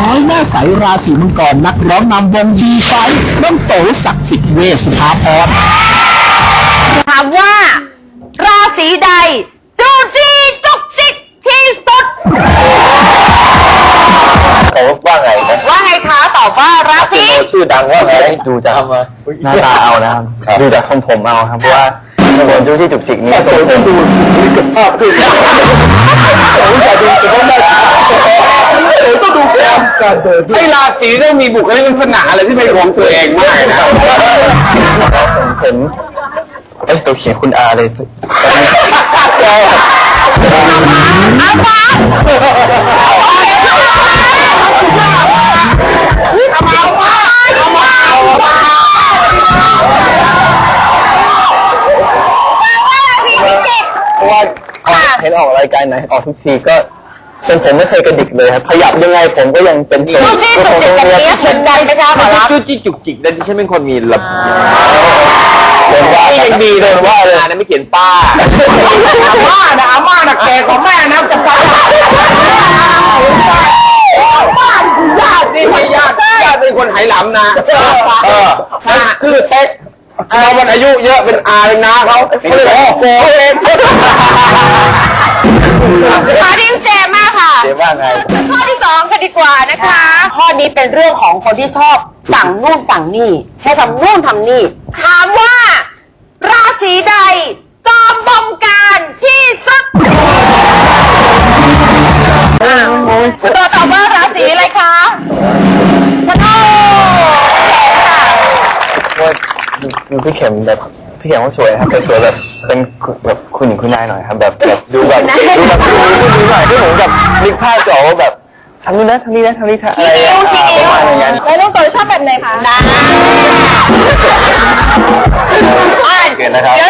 น้อยหน้าใสราศีมังกรนักร้องนำวงดีไฟน้องโตศักดิ์สิทธิ์เวชสุภาพรถามว่า ราศีใด จูจีจุกจิกที่สุดเขาว่าไงนะว่าไงคะตอบว่าราศีโตชื่อดังว่าไงดูจากหน้าตาเอานะครับ ดูจากทรงผมเอาครับเพราะว่าเป็นคนจู้ที่จุกจิกนี่ทรงผมดูกับภาพขึ้นผมจะดูแต่ว่าไม่ผมต้องดูแก้มการเดินไอ้ราศีต้องมีบุคลิกลักษณะอะไรที่เป็นของตัวเองมากนะผมผมเอ้ยตัวเขียนคุณอาเลยอาฟ้าราศีพิจิกเพราะว่าเห็นออกรายการไหนออกทุกทีก็ เป็นผมไม่เคยกระดิกเลยครับขยับยังไงผมก็ยังเป็นทรงจูจีจุกจิกกับเนี้ยเหมือนกันไหมคะหมอรับจุ๊จี้จุกจิกนั่นที่ฉันเป็นคนมีระเบียบโดนว่ายังดีโดนว่าเลยนะไม่เขียนป้าอาม่านะอาม่านะแกของแม่นะจะป้าบ้านกูญาตินี่ไม่ญาติญาติเป็นคนไหหลำนะเออคือเต๊กเรามันอายุเยอะเป็นอาเป็นน้าเขาเขาเลยบอกโกเอง ไง ข้อที่สองกันดีกว่านะคะ ข้อนี้เป็นเรื่องของคนที่ชอบสั่งนู่นสั่งนี่ ให้ทำนู่นทำนี่ ถามว่า ราศีใด จอมบงการที่สุดอะตัวตอบว่าราศีอะไรคะธนูค่ะ ว่าดูดูพี่เข็มแบบ พี่เข็มเขาสวยครับแต่สวยแบบเป็นแบบคุณหญิงคุณนายหน่อยครับแบบแบบดูแบบดูแบบดูดูหน่อยที่ผมแบบนึกภาพจะออกว่าแบบทำนี่นะทำนี่นะทำนี่ทำชี้อะไรนิ้วอะชี้นิ้ปวระมาณอย่างนั้น แล้วน้องตัวชอบแบบไหนคะนะเกินนะครับ เดี๋ยว